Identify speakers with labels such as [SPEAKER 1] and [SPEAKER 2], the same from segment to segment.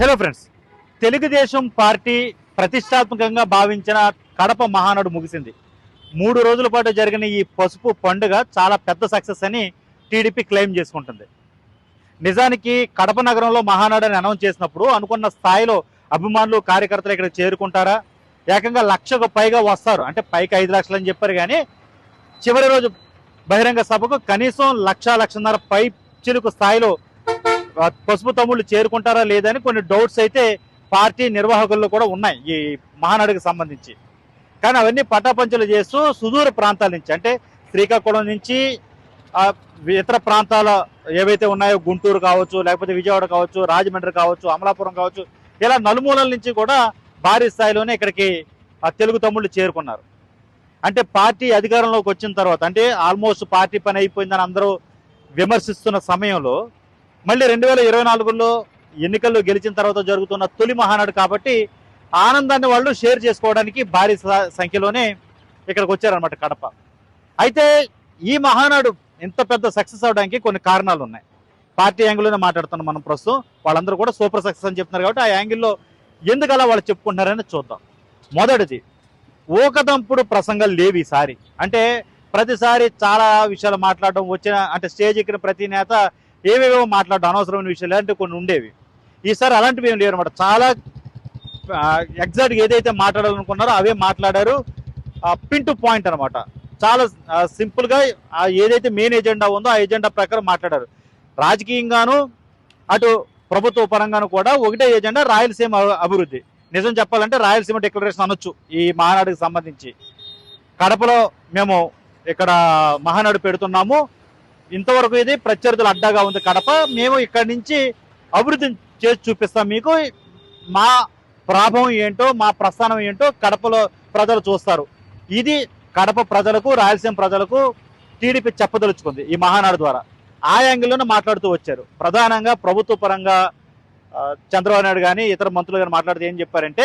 [SPEAKER 1] Hello friends Telugu Desam party ప్రతిష్టాత్మకంగా భావించిన కడప మహానాడు ముగిసింది. మూడు రోజుల పాటు జరిగిన ఈ పసుపు పండుగ చాలా పెద్ద సక్సెస్ అని టీడీపీ క్లెయిమ్ చేసుకుంటుంది. నిజానికి కడప నగరంలో మహానాడు అని అనౌన్స్ చేసినప్పుడు అనుకున్న స్థాయిలో అభిమానులు కార్యకర్తలు ఇక్కడ చేరుకుంటారా? ఏకంగా లక్షకు పైగా వస్తారు. అంటే పైకి ఐదు లక్షలు అని చెప్పారు కానీ చివరి రోజు బహిరంగ సభకు కనీసం లక్ష లక్షన్నర పై చిలుకు స్థాయిలో పసుపు తమ్ముళ్ళు చేరుకుంటారా లేదని కొన్ని డౌట్స్ అయితే పార్టీ నిర్వాహకుల్లో కూడా ఉన్నాయి ఈ మహానాడుకి సంబంధించి. కానీ అవన్నీ పటాపంచలు చేస్తూ సుదూర ప్రాంతాల నుంచి అంటే శ్రీకాకుళం నుంచి ఇతర ప్రాంతాల ఏవైతే ఉన్నాయో గుంటూరు కావచ్చు లేకపోతే విజయవాడ కావచ్చు రాజమండ్రి కావచ్చు అమలాపురం కావచ్చు ఇలా నలుమూలల నుంచి కూడా భారీ స్థాయిలోనే ఇక్కడికి ఆ తెలుగు తమ్ముళ్ళు చేరుకున్నారు. అంటే పార్టీ అధికారంలోకి వచ్చిన తర్వాత అంటే ఆల్మోస్ట్ పార్టీ పని అయిపోయిందని అందరూ విమర్శిస్తున్న సమయంలో మళ్ళీ రెండు వేల ఇరవై నాలుగులో ఎన్నికల్లో గెలిచిన తర్వాత జరుగుతున్న తొలి మహానాడు కాబట్టి ఆనందాన్ని వాళ్ళు షేర్ చేసుకోవడానికి భారీ స- సంఖ్యలోనే ఇక్కడికి వచ్చారనమాట కడప. అయితే ఈ మహానాడు ఇంత పెద్ద సక్సెస్ అవడానికి కొన్ని కారణాలు ఉన్నాయి. పార్టీ యాంగిల్లోనే మాట్లాడుతున్నాం మనం ప్రస్తుతం. వాళ్ళందరూ కూడా సూపర్ సక్సెస్ అని చెప్తున్నారు కాబట్టి ఆ యాంగిల్లో ఎందుకు అలా వాళ్ళు చెప్పుకుంటున్నారని చూద్దాం. మొదటిది ఊకదంపుడు ప్రసంగాలు లేవు ఈసారి. అంటే ప్రతిసారి చాలా విషయాలు మాట్లాడడం వచ్చిన అంటే స్టేజ్ ఎక్కిన ప్రతి నేత ఏవేవో మాట్లాడడం అనవసరమైన విషయాలు ఇలాంటివి కొన్ని ఉండేవి. ఈసారి అలాంటివి ఏం లేవు అనమాట చాలా ఎగ్జాక్ట్గా ఏదైతే మాట్లాడాలనుకున్నారో అవే మాట్లాడారు. పిన్ టు పాయింట్ అనమాట చాలా సింపుల్గా ఆ ఏదైతే మెయిన్ ఎజెండా ఉందో ఆ ఎజెండా ప్రకారం మాట్లాడారు. రాజకీయంగాను అటు ప్రభుత్వ పరంగాను కూడా ఒకటే ఎజెండా రాయలసీమ అభివృద్ధి. నిజం చెప్పాలంటే రాయలసీమ డిక్లరేషన్ అనొచ్చు ఈ మహానాడుకి సంబంధించి. కడపలో మేము ఇక్కడ మహానాడు పెడుతున్నాము. ఇంతవరకు ఇది ప్రత్యర్థులు అడ్డాగా ఉంది కడప. మేము ఇక్కడి నుంచి అభివృద్ధి చేసి చూపిస్తాం మీకు. మా ప్రాభవం ఏంటో మా ప్రస్థానం ఏంటో కడపలో ప్రజలు చూస్తారు. ఇది కడప ప్రజలకు రాయలసీమ ప్రజలకు టీడీపీ చెప్పదలుచుకుంది ఈ మహానాడు ద్వారా. ఆ యాంగిల్లోనే మాట్లాడుతూ వచ్చారు. ప్రధానంగా ప్రభుత్వ పరంగా చంద్రబాబు నాయుడు కానీ ఇతర మంత్రులు కానీ మాట్లాడుతూ ఏం చెప్పారంటే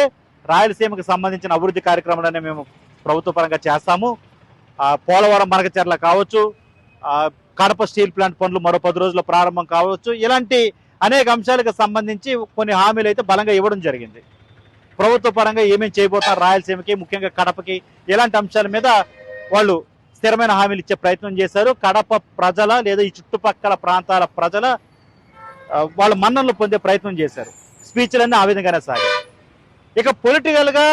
[SPEAKER 1] రాయలసీమకు సంబంధించిన అభివృద్ధి కార్యక్రమాలనే మేము ప్రభుత్వ పరంగా చేస్తాము. పోలవరం మరకచర్ల కావచ్చు కడప స్టీల్ ప్లాంట్ పనులు మరో పది రోజుల్లో ప్రారంభం కావచ్చు. ఇలాంటి అనేక అంశాలకు సంబంధించి కొన్ని హామీలు అయితే బలంగా ఇవ్వడం జరిగింది. ప్రభుత్వ పరంగా ఏమేమి చేయబోతున్నారు రాయలసీమకి ముఖ్యంగా కడపకి ఇలాంటి అంశాల మీద వాళ్ళు స్థిరమైన హామీలు ఇచ్చే ప్రయత్నం చేశారు. కడప ప్రజల లేదా ఈ చుట్టుపక్కల ప్రాంతాల ప్రజల వాళ్ళ మన్ననలు పొందే ప్రయత్నం చేశారు. స్పీచ్లన్నీ ఆ విధంగానే సాగాయి. ఇక పొలిటికల్గా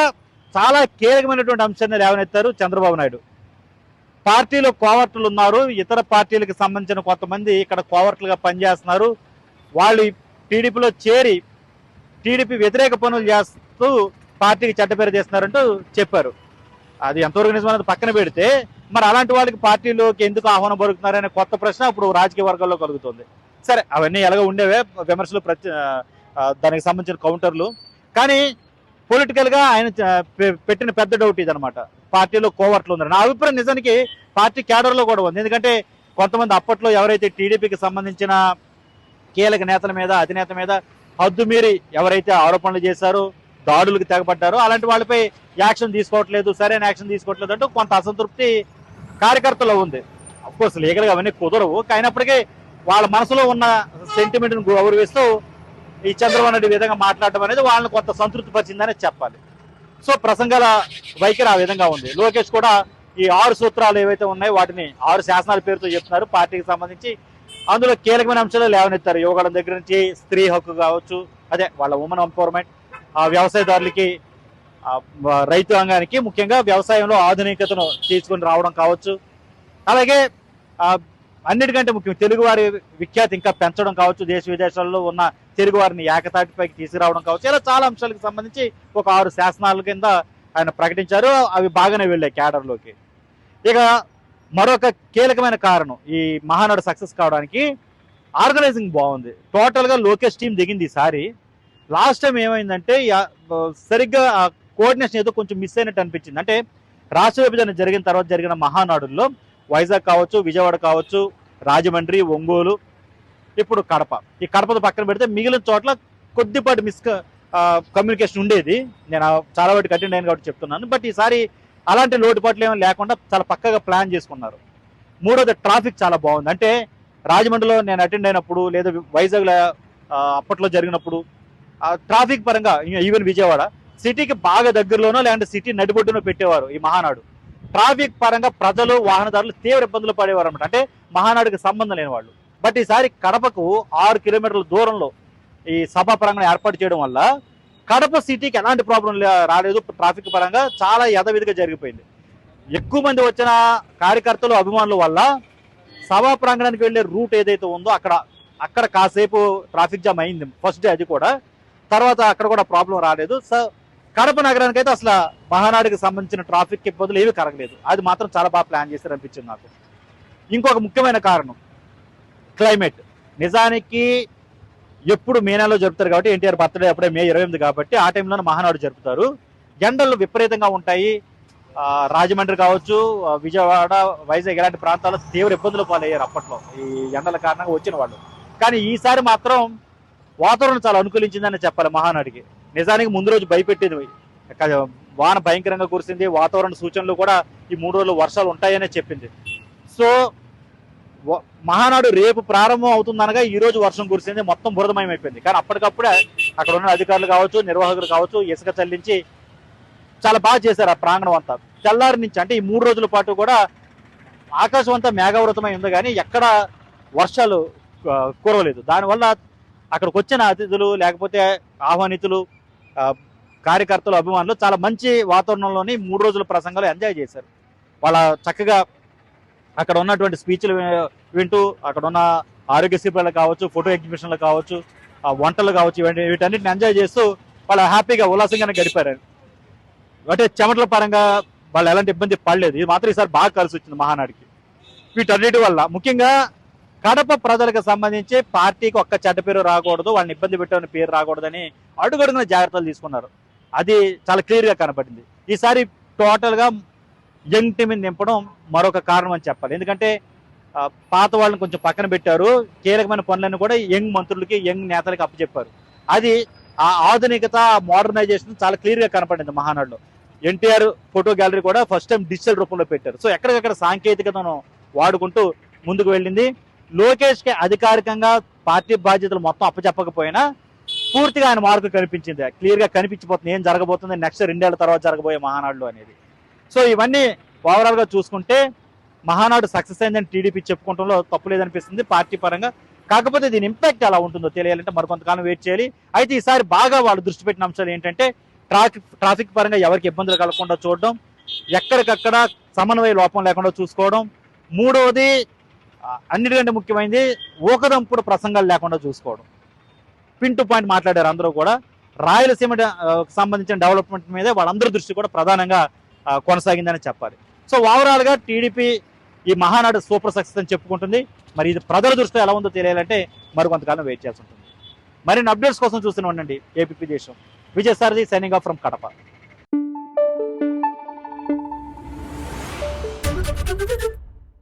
[SPEAKER 1] చాలా కీలకమైనటువంటి అంశాన్ని లేవనెత్తారు చంద్రబాబు నాయుడు. పార్టీలో కోవర్టులు ఉన్నారు. ఇతర పార్టీలకు సంబంధించిన కొంతమంది ఇక్కడ కోవర్టులుగా పనిచేస్తున్నారు. వాళ్ళు టీడీపీలో చేరి టీడీపీ వ్యతిరేక పనులు చేస్తూ పార్టీకి చెడ్డ పేరు చేస్తున్నారంటూ చెప్పారు. అది ఎంతవరకు నిజమన్నది పక్కన పెడితే మరి అలాంటి వాళ్ళకి పార్టీలోకి ఎందుకు ఆహ్వానం పలుకుతున్నారనే కొత్త ప్రశ్న ఇప్పుడు రాజకీయ వర్గాల్లో కలుగుతుంది. సరే అవన్నీ ఎలాగో ఉండేవే. విమర్శలు ప్రతి దానికి సంబంధించిన కౌంటర్లు. కానీ పొలిటికల్గా ఆయన పెట్టిన పెద్ద డౌట్ ఇది అనమాట పార్టీలో కోవర్ట్లు ఉన్నారు. నా అభిప్రాయం నిజానికి పార్టీ క్యాడర్లో కూడా ఉంది. ఎందుకంటే కొంతమంది అప్పట్లో ఎవరైతే టీడీపీకి సంబంధించిన కీలక నేతల మీద అధినేత మీద హద్దు మీరి ఎవరైతే ఆరోపణలు చేశారో దాడులకు తెగబడ్డారో అలాంటి వాళ్ళపై యాక్షన్ తీసుకోవట్లేదు సరైన యాక్షన్ తీసుకోవట్లేదు అంటూ కొంత అసంతృప్తి కార్యకర్తలో ఉంది. అఫ్కోర్స్ లీగల్గా అవన్నీ కుదరవు. అయినప్పటికీ వాళ్ళ మనసులో ఉన్న సెంటిమెంట్ను గౌరవిస్తూ ఈ చంద్రబాబు నాయుడు విధంగా మాట్లాడడం అనేది వాళ్ళని కొంత సంతృప్తి పరిచిందనే చెప్పాలి. సో ప్రసంగాల వైఖరి ఆ విధంగా ఉంది. లోకేష్ కూడా ఈ ఆరు సూత్రాలు ఏవైతే ఉన్నాయో వాటిని ఆరు శాసనాల పేరుతో చెప్తున్నారు. పార్టీకి సంబంధించి అందులో కీలకమైన అంశాలు లేవనెత్తారు. యువకుల దగ్గర నుంచి స్త్రీ హక్కు కావచ్చు అదే వాళ్ళ ఉమెన్ ఎంపవర్మెంట్ ఆ వ్యవసాయదారులకి రైతు రంగానికి ముఖ్యంగా వ్యవసాయంలో ఆధునికతను తీసుకొని రావడం కావచ్చు. అలాగే అన్నిటికంటే ముఖ్యం తెలుగువారి విఖ్యాతి ఇంకా పెంచడం కావచ్చు. దేశ విదేశాల్లో ఉన్న తెలుగు వారిని ఏకతాటిపైకి తీసుకురావడం కావచ్చు ఇలా చాలా అంశాలకు సంబంధించి ఒక ఆరు శాసనాల కింద ఆయన ప్రకటించారు. అవి బాగానే వెళ్ళాయి క్యాడర్లోకి. ఇక మరొక కీలకమైన కారణం ఈ మహానాడు సక్సెస్ కావడానికి ఆర్గనైజింగ్ బాగుంది. టోటల్గా లోకేష్ టీం దిగింది ఈసారి లాస్ట్ టైం ఏమైందంటే సరిగ్గా కోఆర్డినేషన్ ఏదో కొంచెం మిస్ అయినట్టు అనిపించింది. అంటే రాష్ట్ర విభజన జరిగిన తర్వాత జరిగిన మహానాడుల్లో వైజాగ్ కావచ్చు విజయవాడ కావచ్చు రాజమండ్రి ఒంగోలు ఇప్పుడు కడప. ఈ కడపతో పక్కన పెడితే మిగిలిన చోట్ల కొద్దిపాటి మిస్ కమ్యూనికేషన్ ఉండేది. నేను చాలా వాటికి అటెండ్ అయ్యాను కాబట్టి చెప్తున్నాను. బట్ ఈసారి అలాంటి లోటుపాట్లు ఏమీ లేకుండా చాలా పక్కగా ప్లాన్ చేసుకున్నారు. మూడోది ట్రాఫిక్ చాలా బాగుంది. అంటే రాజమండ్రిలో నేను అటెండ్ అయినప్పుడు లేదా వైజాగ్లో అప్పట్లో జరిగినప్పుడు ట్రాఫిక్ పరంగా ఈవెన్ విజయవాడ సిటీకి బాగా దగ్గరలోనో లేదంటే సిటీ నడిబొడ్డునో పెట్టేవారు ఈ మహానాడు. ట్రాఫిక్ పరంగా ప్రజలు వాహనదారులు తీవ్ర ఇబ్బందులు పడేవారు అనమాట అంటే మహానాడుకి సంబంధం లేని వాళ్ళు. బట్ ఈసారి కడపకు ఆరు కిలోమీటర్ల దూరంలో ఈ సభా పరంగా ఏర్పాటు చేయడం వల్ల కడప సిటీకి ఎలాంటి ప్రాబ్లం రాలేదు. ట్రాఫిక్ పరంగా చాలా యథవిధిగా జరిగిపోయింది. ఎక్కువ మంది వచ్చిన కార్యకర్తలు అభిమానుల వల్ల సభా ప్రాంగణానికి వెళ్ళే రూట్ ఏదైతే ఉందో అక్కడ అక్కడ కాసేపు ట్రాఫిక్ జామ్ అయింది. ఫస్ట్ డే అది కూడా. తర్వాత అక్కడ కూడా ప్రాబ్లం రాలేదు. సో కడప నగరానికి అయితే అసలు మహానాడుకి సంబంధించిన ట్రాఫిక్ ఇబ్బందులు ఏమీ కరగలేదు అది మాత్రం చాలా బాగా ప్లాన్ చేశారు అనిపించింది నాకు. ఇంకొక ముఖ్యమైన కారణం. క్లైమేట్. నిజానికి ఎప్పుడు మే నెలలో జరుపుతారు కాబట్టి ఎన్టీఆర్ బర్త్డే అప్పుడే మే ఇరవై ఎనిమిది కాబట్టి ఆ టైంలోనే మహానాడు జరుపుతారు. ఎండలు విపరీతంగా ఉంటాయి. రాజమండ్రి కావచ్చు విజయవాడ వైజాగ్ ఇలాంటి ప్రాంతాల్లో తీవ్ర ఇబ్బందులు పాలయ్యారు అప్పట్లో ఈ ఎండల కారణంగా వచ్చిన వాళ్ళు. కానీ ఈసారి మాత్రం వాతావరణం చాలా అనుకూలించిందని చెప్పాలి మహానాడికి. నిజానికి ముందు రోజు భయపెట్టేది. వాన భయంకరంగా కురిసింది. వాతావరణ సూచనలు కూడా ఈ మూడు రోజులు వర్షాలు ఉంటాయనే చెప్పింది. సో మహానాడు రేపు ప్రారంభం అవుతుందనగా ఈ రోజు వర్షం కురిసింది మొత్తం బురదమయం అయిపోయింది కానీ అప్పటికప్పుడే అక్కడ ఉన్న అధికారులు కావచ్చు నిర్వాహకులు కావచ్చు ఇసుక చల్లించి చాలా బాగా చేశారు ఆ ప్రాంగణం అంతా. తెల్లారి నుంచి అంటే ఈ మూడు రోజుల పాటు కూడా ఆకాశం అంతా మేఘావృతమై ఉంది కానీ ఎక్కడ వర్షాలు కురవలేదు. దానివల్ల అక్కడికి వచ్చిన అతిథులు లేకపోతే ఆహ్వానితులు కార్యకర్తలు అభిమానులు చాలా మంచి వాతావరణంలోని మూడు రోజుల ప్రసంగాలు ఎంజాయ్ చేశారు. వాళ్ళ చక్కగా అక్కడ ఉన్నటువంటి స్పీచ్లు వింటూ అక్కడ ఉన్న ఆరోగ్య శిబిరాలు కావచ్చు ఫోటో ఎగ్జిబిషన్లు కావచ్చు ఆ వంటలు కావచ్చు ఇవన్నీ వీటన్నిటిని ఎంజాయ్ చేస్తూ వాళ్ళు హ్యాపీగా ఉల్లాసంగానే గడిపారు అంటే చెమటల పరంగా వాళ్ళు ఎలాంటి ఇబ్బంది పడలేదు. ఇది మాత్రం ఈసారి బాగా కలిసి వచ్చింది మహానాడికి. వీటన్నిటి వల్ల ముఖ్యంగా కడప ప్రజలకు సంబంధించి పార్టీకి ఒక్క చెడ్డ పేరు రాకూడదు వాళ్ళని ఇబ్బంది పెట్టే పేరు రాకూడదని అడుగడుగున జాగ్రత్తలు తీసుకున్నారు. అది చాలా క్లియర్గా కనపడింది. ఈసారి టోటల్గా యంగ్ టీమ్ నింపడం మరొక కారణం అని చెప్పాలి. ఎందుకంటే పాత వాళ్ళని కొంచెం పక్కన పెట్టారు. కీలకమైన పనులను కూడా యంగ్ మంత్రులకి యంగ్ నేతలకి అప్పచెప్పారు. అది ఆ ఆధునికత మోడర్నైజేషన్ చాలా క్లియర్గా కనపడింది మహానాడులో. ఎన్టీఆర్ ఫోటో గ్యాలరీ కూడా ఫస్ట్ టైం డిజిటల్ రూపంలో పెట్టారు. సో ఎక్కడికక్కడ సాంకేతికతను వాడుకుంటూ ముందుకు వెళ్ళింది. లోకేష్కి అధికారికంగా పార్టీ బాధ్యతలు మొత్తం అప్పచెప్పకపోయినా పూర్తిగా ఆయన మార్కు కనిపించింది. క్లియర్గా కనిపించిపోతుంది. ఏం జరగబోతుంది? నెక్స్ట్ రెండేళ్ళ తర్వాత జరగబోయే మహానాడులో అనేది. సో ఇవన్నీ ఓవరాల్గా చూసుకుంటే మహానాడు సక్సెస్ అయిందని టీడీపీ చెప్పుకోవడంలో తప్పు లేదనిపిస్తుంది పార్టీ పరంగా. కాకపోతే దీని ఇంపాక్ట్ ఎలా ఉంటుందో తెలియాలంటే మరికొంతకాలం వెయిట్ చేయాలి. అయితే ఈసారి బాగా వాళ్ళు దృష్టి పెట్టిన అంశాలు ఏంటంటే ట్రాఫిక్ ట్రాఫిక్ పరంగా ఎవరికి ఇబ్బందులు కలగకుండా చూడడం ఎక్కడికక్కడ సమన్వయ లోపం లేకుండా చూసుకోవడం మూడవది అన్నిటికంటే ముఖ్యమైనది ఊకదంపుడు ప్రసంగాలు లేకుండా చూసుకోవడం. పిన్ టు పాయింట్ మాట్లాడారు అందరూ కూడా. రాయలసీమ సంబంధించిన డెవలప్మెంట్ మీద వాళ్ళందరి దృష్టి కూడా ప్రధానంగా కొనసాగిందని చెప్పాలి. సో ఓవరాల్గా టీడీపీ ఈ మహానాడు సూపర్ సక్సెస్ అని చెప్పుకుంటుంది. మరి ఇది ప్రజల దృష్టిలో ఎలా ఉందో తెలియాలంటే మరి కొంతకాలం వెయిట్ చేయాల్సి ఉంటుంది. మరిన్ని అప్డేట్స్ కోసం చూస్తూనే ఉండండి ఏపీ దేశం. Vijayasarathi signing off from Kadapa.